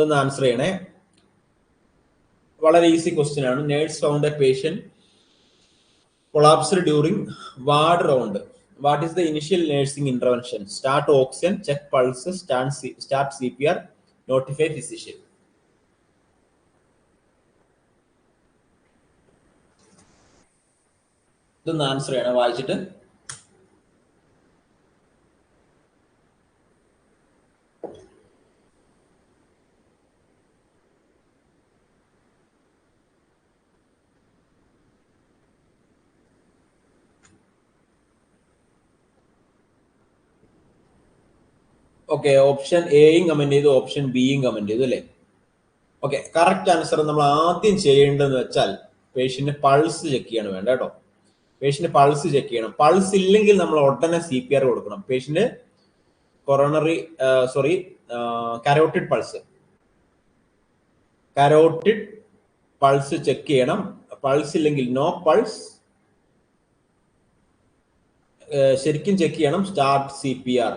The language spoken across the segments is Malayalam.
ഇതൊന്ന് ആൻസർ ചെയ്യണേ. വളരെ ഈസി ക്വസ്റ്റ്യൻ ആണ്. Nurse found a patient collapsed during ward round what is the initial nursing intervention start oxygen check pulse start C P R notify physician ഇതൊന്ന് ആൻസർ ചെയ്യണം വായിച്ചിട്ട്. ഓക്കെ ഓപ്ഷൻ എയും കമന്റ് ചെയ്തു ഓപ്ഷൻ ബിയും കമന്റ് ചെയ്തു അല്ലേ? ഓക്കെ കറക്റ്റ് ആൻസർ നമ്മൾ ആദ്യം ചെയ്യേണ്ടതെന്ന് വെച്ചാൽ പേഷ്യന്റ് പൾസ് ചെക്ക് ചെയ്യണം വേണ്ട കേട്ടോ. പേഷ്യന്റ് പൾസ് ചെക്ക് ചെയ്യണം. പൾസ് ഇല്ലെങ്കിൽ നമ്മൾ ഉടനെ സി പി ആർ കൊടുക്കണം. Patient coronary sorry carotid pulse carotid pulse check ചെയ്യണം. പൾസ് ഇല്ലെങ്കിൽ നോ പൾസ് ശരിക്കും ചെക്ക് ചെയ്യണം start C P R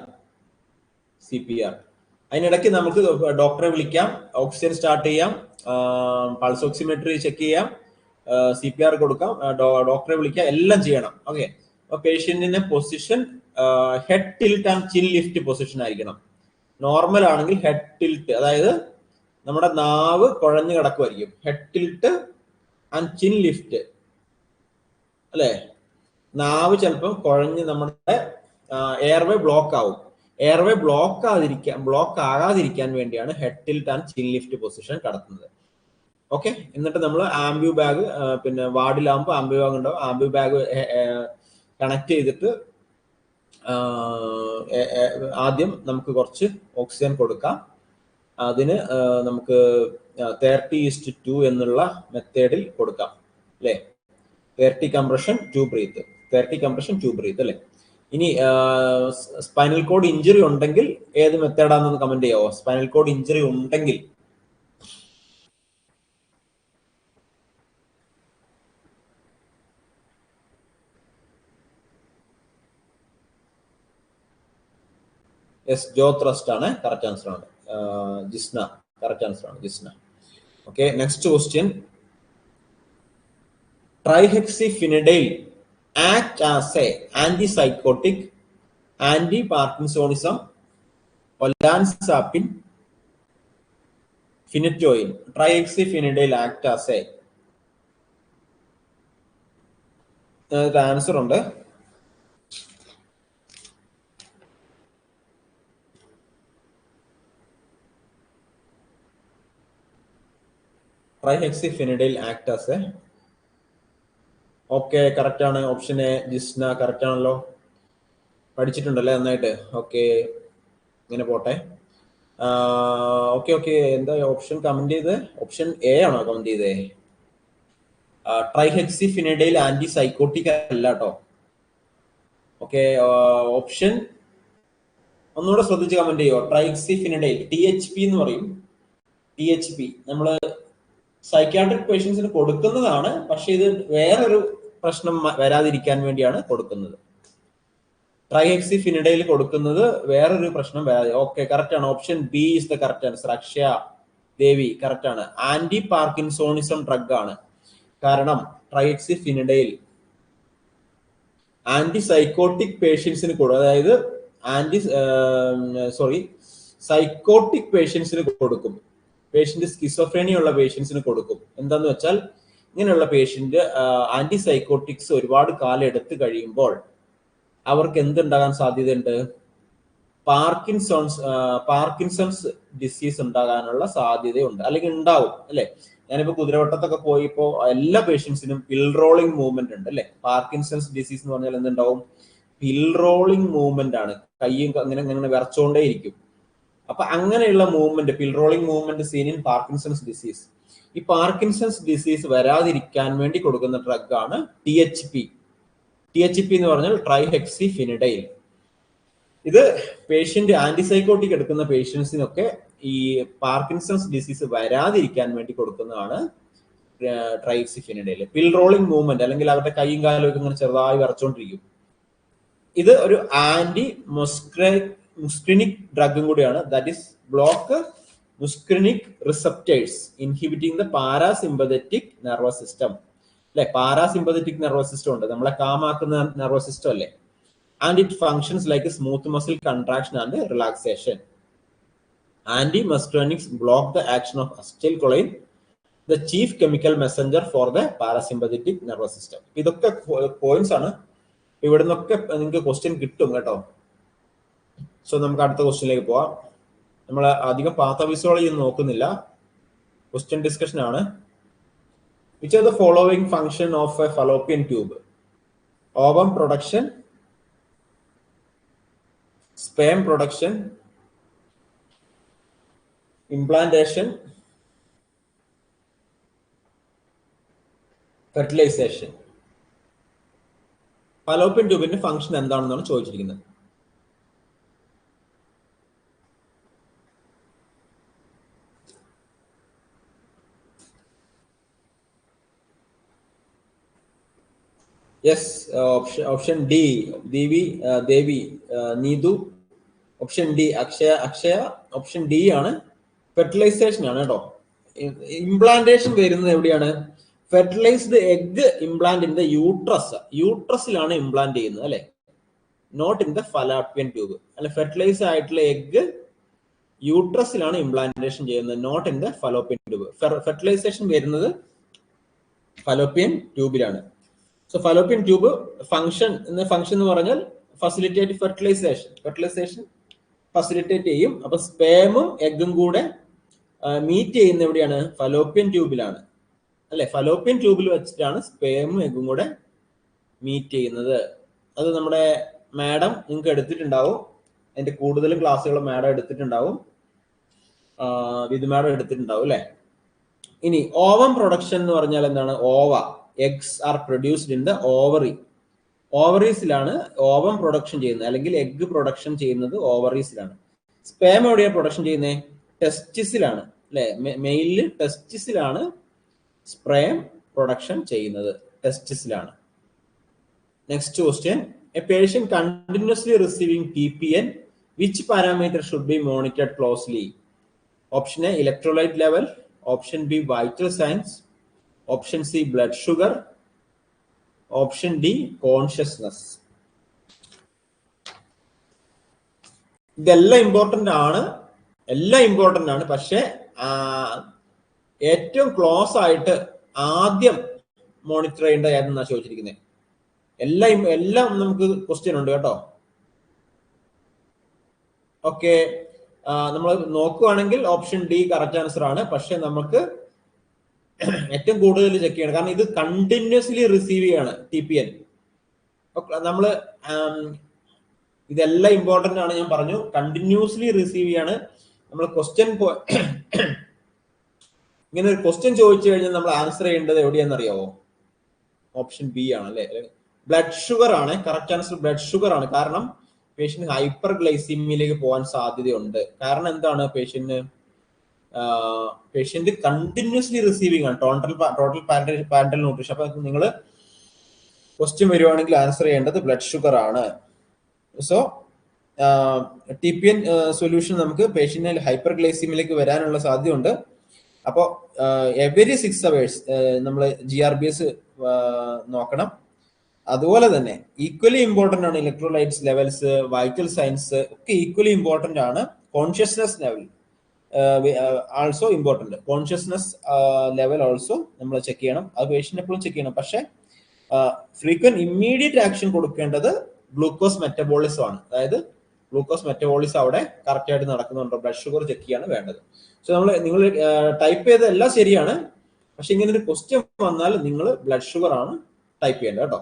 C P R അതിനിടയ്ക്ക് നമുക്ക് ഡോക്ടറെ വിളിക്കാം. ഓക്സിജൻ സ്റ്റാർട്ട് ചെയ്യാം. പൾസ് ഓക്സിമെട്രി ചെക്ക് ചെയ്യാം. സി പി ആർ കൊടുക്കാം. ഡോക്ടറെ വിളിക്കാം. എല്ലാം ചെയ്യണം. ഓക്കെ അപ്പൊ പേഷ്യന്റിന്റെ position head tilt and chin lift position ആയിരിക്കണം. നോർമൽ ആണെങ്കിൽ ഹെഡ് ടിൽറ്റ് അതായത് നമ്മുടെ നാവ് കുഴഞ്ഞു കിടക്കുമായിരിക്കും head tilt and chin lift അല്ലേ? നാവ് ചിലപ്പം കുഴഞ്ഞ് നമ്മുടെ എയർവേ ബ്ലോക്ക് ആവും. എയർവേ ബ്ലോക്ക് ആകാതിരിക്കാൻ ബ്ലോക്ക് ആകാതിരിക്കാൻ വേണ്ടിയാണ് head tilt and chin lift position കടത്തുന്നത്. Okay എന്നിട്ട് നമ്മൾ ആംബ്യൂ ബാഗ് പിന്നെ വാർഡിലാകുമ്പോൾ ആംബ്യൂ ബാഗ് ഉണ്ടാവും. ആംബ്യൂ ബാഗ് കണക്ട് ചെയ്തിട്ട് ആദ്യം നമുക്ക് കുറച്ച് ഓക്സിജൻ കൊടുക്കാം. അതിന് നമുക്ക് തേർട്ടി ഈസ്റ്റ് ടു എന്നുള്ള മെത്തേഡിൽ കൊടുക്കാം. അല്ലേ? Thirty compression two breath thirty compression two breath അല്ലേ? ഇനി സ്പൈനൽ കോഡ് ഇഞ്ചുറി ഉണ്ടെങ്കിൽ ഏത് മെത്തേഡാണെന്ന് കമന്റ് ചെയ്യാവോ? സ്പൈനൽ കോഡ് ഇഞ്ചുറി ഉണ്ടെങ്കിൽ. എസ് ജോ ത്രസ്റ്റ് ആണ്. കറക്റ്റ് ആൻസർ ആണ്. ജിസ്ന. കറക്റ്റ് ആൻസർ ആണ് Jisna. Okay next question trihexyphenidyl act as a antipsychotic anti parkinsonism olanzapine phenytoin trihexyphenidyl act as a. Answer ഉണ്ട്. Trihexyphenidyl act as a. Okay correct ആണ്. ഓപ്ഷൻ എ ജിസ്ന കറക്റ്റ് ആണല്ലോ. പഠിച്ചിട്ടുണ്ടല്ലേ നന്നായിട്ട്? ഓക്കെ ഇങ്ങനെ പോട്ടെ. ഓക്കെ ഓക്കെ എന്താ ഓപ്ഷൻ കമന്റ് ചെയ്ത്? ഓപ്ഷൻ എ ആണോ കമന്റ് ചെയ്തേ? ട്രൈഹെക്സിഫിനിഡൈൽ ആന്റി സൈക്കോട്ടിക് അല്ല കേട്ടോ ഓക്കെ ഓപ്ഷൻ ഒന്നുകൂടെ ശ്രദ്ധിച്ച് കമന്റ് ചെയ്യോ ട്രൈഹെക്സിഫിനിഡൈൽ ടി എച്ച് പി എന്ന് പറയും. ടി എച്ച് പി നമ്മൾ സൈക്യാട്രിക് പേഷ്യൻസിന് കൊടുക്കുന്നതാണ് പക്ഷെ ഇത് വേറൊരു പ്രശ്നം വരാതിരിക്കാൻ വേണ്ടിയാണ് കൊടുക്കുന്നത്. ട്രൈഎക്സി ഫിനിഡയിൽ കൊടുക്കുന്നത് വേറൊരു പ്രശ്നം വരാതെ ഓക്കെ കറക്റ്റ് ആണ്. Option B is the correct answer Akshaya Devi correct ആണ്. ആന്റി പാർക്കിൻസോണിസം ഡ്രഗ് ആണ്. കാരണം ട്രൈഎക്സി ഫിനിഡയിൽ ആന്റി സൈക്കോട്ടിക് പേഷ്യൻസിന് കൊടുക്കും അതായത് ആന്റി സോറി സൈക്കോട്ടിക് പേഷ്യൻസിന് കൊടുക്കും. പേഷ്യന്റ് സ്കിസോഫ്രേണിയുള്ള പേഷ്യൻസിന് കൊടുക്കും. എന്താന്ന് വെച്ചാൽ ഇങ്ങനെയുള്ള പേഷ്യന്റ് ആന്റി സൈക്കോട്ടിക്സ് ഒരുപാട് കാലം എടുത്തു കഴിയുമ്പോൾ അവർക്ക് എന്തുണ്ടാകാൻ സാധ്യതയുണ്ട്? പാർക്കിൻസോൺസ് പാർക്കിൻസൺസ് ഡിസീസ് ഉണ്ടാകാനുള്ള സാധ്യതയുണ്ട്. അല്ലെങ്കിൽ ഉണ്ടാവും അല്ലെ? ഞാനിപ്പോ കുതിരവട്ടത്തൊക്കെ പോയിപ്പോ എല്ലാ പേഷ്യൻസിനും പിൽ റോളിംഗ് മൂവ്മെന്റ് ഉണ്ട് അല്ലെ? പാർക്കിൻസൺസ് ഡിസീസ് എന്ന് പറഞ്ഞാൽ എന്തുണ്ടാവും? പിൽ റോളിംഗ് മൂവ്മെന്റ് ആണ്. കയ്യും അങ്ങനെ അങ്ങനെ വിറച്ചോണ്ടേ ഇരിക്കും അപ്പൊ അങ്ങനെയുള്ള movement pill rolling movement seen in Parkinson's disease ഈ പാർക്കിൻസൺസ് ഡിസീസ് വരാതിരിക്കാൻ വേണ്ടി കൊടുക്കുന്ന ഡ്രഗ് ആണ് T H P T H P എന്ന് പറഞ്ഞാൽ ട്രൈഹെക്സി ഫിനിഡൈൽ ഇത് പേഷ്യന്റ് ആന്റിസൈക്കോട്ടിക് എടുക്കുന്ന പേഷ്യൻസിനൊക്കെ ഈ പാർക്കിൻസൺസ് ഡിസീസ് വരാതിരിക്കാൻ വേണ്ടി കൊടുക്കുന്നതാണ് trihexyphenidyl pill rolling movement അല്ലെങ്കിൽ അവരുടെ കൈയും കാലും ഒക്കെ ഇങ്ങനെ ചെറുതായി വരച്ചോണ്ടിരിക്കും. ഇത് ഒരു ആന്റി മൊസ്ക്രൈ മുസ്ക്രിനിക് ഡ്രഗും കൂടിയാണ്. That is block muscarinic receptors inhibiting the parasympathetic nervous system അല്ലെ? പാരാസിമ്പതറ്റിക് നെർവസ് സിസ്റ്റം ഉണ്ട്. നമ്മളെ കാമാക്കുന്ന നെർവസ് സിസ്റ്റം അല്ലേ? And it functions like smooth muscle contraction and relaxation anti muscarinics block the action of acetylcholine the chief chemical messenger for the parasympathetic nervous system ഇതൊക്കെ പോയിന്റ്സ് ആണ്. ഇവിടെ നിന്നൊക്കെ നിങ്ങൾക്ക് ക്വസ്റ്റ്യൻ കിട്ടും കേട്ടോ. സോ നമുക്ക് അടുത്ത ക്വസ്റ്റ്യനിലേക്ക് പോവാം. നമ്മൾ അധികം പാത്തോഫിസിയോളജി ഒന്നും നോക്കുന്നില്ല. ക്വസ്റ്റ്യൻ ഡിസ്കഷൻ ആണ്. Which are the following function of a fallopian tube ovum production sperm production implantation fertilization fallopian ട്യൂബിന്റെ function എന്താണെന്നാണ് ചോദിച്ചിരിക്കുന്നത്. Yes option option D Devi Devi Neethu option D Akshaya Akshaya option D ആണ് ഫെർട്ടിലൈസേഷൻ ആണ് കേട്ടോ ഇംപ്ലാന്റേഷൻ വരുന്നത് എവിടെയാണ്? Fertilized egg implant in the uterus യൂട്രസിലാണ് implant ചെയ്യുന്നത് അല്ലെ? Not in the fallopian tube അല്ലെ ഫെർട്ടിലൈസ് ആയിട്ടുള്ള എഗ് യൂട്രസിലാണ് ഇംപ്ലാന്റേഷൻ ചെയ്യുന്നത് not in the fallopian tube fertilization വരുന്നത് ഫലോപ്യൻ ട്യൂബിലാണ് സോ ഫലോപ്പിയൻ ട്യൂബ് ഫംഗ്ഷൻ എന്ന ഫംഗ്ഷൻ എന്ന് പറഞ്ഞാൽ ഫെസിലിറ്റേറ്റ് ഫെർട്ടിലൈസേഷൻ ഫെർട്ടിലൈസേഷൻ ഫെസിലിറ്റേറ്റ് ചെയ്യും. അപ്പൊ സ്പേമും എഗും കൂടെ മീറ്റ് ചെയ്യുന്ന എവിടെയാണ്? ഫലോപ്യൻ ട്യൂബിലാണ് അല്ലെ? ഫലോപ്യൻ ട്യൂബിൽ വെച്ചിട്ടാണ് സ്പേമും എഗും കൂടെ മീറ്റ് ചെയ്യുന്നത്. അത് നമ്മുടെ മാഡം നിങ്ങൾക്ക് എടുത്തിട്ടുണ്ടാവും. അതിന്റെ കൂടുതലും ക്ലാസ്സുകൾ മാഡം എടുത്തിട്ടുണ്ടാവും. വിധു മാഡം എടുത്തിട്ടുണ്ടാവും അല്ലെ? ഇനി ഓവം പ്രൊഡക്ഷൻ എന്ന് പറഞ്ഞാൽ എന്താണ്? Ova eggs are produced in the ovary ഓവറീസിലാണ് ovum production ചെയ്യുന്നത്. അല്ലെങ്കിൽ എഗ് പ്രൊഡക്ഷൻ ചെയ്യുന്നത് ഓവറീസിലാണ് സ്പേം എവിടെയാണ് പ്രൊഡക്ഷൻ ചെയ്യുന്നത് ടെസ്റ്റിസിലാണ് അല്ലെ? മെയിലിൽ ടെസ്റ്റിസിലാണ് സ്പ്രേം പ്രൊഡക്ഷൻ ചെയ്യുന്നത്. ടെസ്റ്റിസിലാണ് next question a patient continuously receiving T P N which parameter should be monitored closely option A electrolyte level option B vital signs option C blood sugar option D consciousness ഇതെല്ലാം ഇമ്പോർട്ടന്റ് ആണ്. എല്ലാം ഇമ്പോർട്ടന്റ് ആണ്. പക്ഷെ ഏറ്റവും ക്ലോസ് ആയിട്ട് ആദ്യം മോണിറ്റർ ചെയ്യേണ്ട ഏതെന്നാണ് ചോദിച്ചിരിക്കുന്നത് എല്ലാം എല്ലാം നമുക്ക് ക്വസ്റ്റ്യൻ ഉണ്ട് കേട്ടോ. ഓക്കെ നമ്മൾ നോക്കുകയാണെങ്കിൽ ഓപ്ഷൻ ഡി കറക്റ്റ് ആൻസർ ആണ്. പക്ഷെ നമുക്ക് ഏറ്റവും കൂടുതൽ ചെക്ക് ചെയ്യണം. കാരണം ഇത് കണ്ടിന്യൂസ്ലി റിസീവ് ചെയ്യാണ് ടി പി എൻ നമ്മൾ ഇതെല്ലാം ഇമ്പോർട്ടന്റ് ആണ് ഞാൻ പറഞ്ഞു. കണ്ടിന്യൂസ്ലി റിസീവ് ചെയ്യാണ്. നമ്മൾ ക്വസ്റ്റ്യൻ ഇങ്ങനെ ഒരു ക്വസ്റ്റ്യൻ ചോദിച്ചു കഴിഞ്ഞാൽ നമ്മൾ ആൻസർ ചെയ്യേണ്ടത് എവിടെയാണെന്ന് അറിയാവോ? ഓപ്ഷൻ ബി ആണ് അല്ലെ? ബ്ലഡ് ഷുഗർ ആണ്. കറക്റ്റ് ആൻസർ ബ്ലഡ് ഷുഗർ ആണ്. കാരണം പേഷ്യന്റ് ഹൈപ്പർ ഗ്ലൈസീമിയയിലേക്ക് പോകാൻ സാധ്യതയുണ്ട്. കാരണം എന്താണ് പേഷ്യന്റ് പേഷ്യന്റ് കണ്ടിന്യൂസ്ലി റിസീവിങ് ആണ്. ടോട്ടൽ ടോട്ടൽ പാരന്റൽ ന്യൂട്രീഷൻ അപ്പൊ നിങ്ങൾ ക്വസ്റ്റ്യൻ വരുവാണെങ്കിൽ ആൻസർ ചെയ്യേണ്ടത് ബ്ലഡ് ഷുഗർ ആണ്. So T P N solution നമുക്ക് പേഷ്യന്റിന് ഹൈപ്പർ ഗ്ലൈസീമിലേക്ക് വരാനുള്ള സാധ്യതയുണ്ട്. അപ്പോൾ എവരി സിക്സ് അവേഴ്സ് നമ്മൾ ജി ആർ ബി എസ് നോക്കണം. അതുപോലെ തന്നെ ഈക്വലി ഇമ്പോർട്ടന്റ് ആണ് ഇലക്ട്രോലൈറ്റ്സ് ലെവൽസ് വൈറ്റൽ സയൻസ് ഒക്കെ ഈക്വലി ഇമ്പോർട്ടന്റ് ആണ് consciousness level also important consciousness level also നമ്മൾ ചെക്ക് ചെയ്യണം. അത് പേഷ്യന്റ് എപ്പോഴും ചെക്ക് ചെയ്യണം. പക്ഷേ ഫ്രീക്വന്റ് ഇമ്മീഡിയറ്റ് ആക്ഷൻ കൊടുക്കേണ്ടത് ഗ്ലൂക്കോസ് മെറ്റബോളിസം ആണ്. അതായത് ഗ്ലൂക്കോസ് മെറ്റബോളിസം അവിടെ കറക്റ്റ് ആയിട്ട് നടക്കുന്നുണ്ടോ. ബ്ലഡ് ഷുഗർ ചെക്ക് ചെയ്യാണ് വേണ്ടത്. സോ നമ്മൾ നിങ്ങൾ ടൈപ്പ് ചെയ്തതെല്ലാം ശരിയാണ്. പക്ഷെ ഇങ്ങനെ ഒരു ക്വസ്റ്റ്യൻ വന്നാൽ നിങ്ങൾ ബ്ലഡ് ഷുഗർ ആണ് ടൈപ്പ് ചെയ്യേണ്ടത് കേട്ടോ.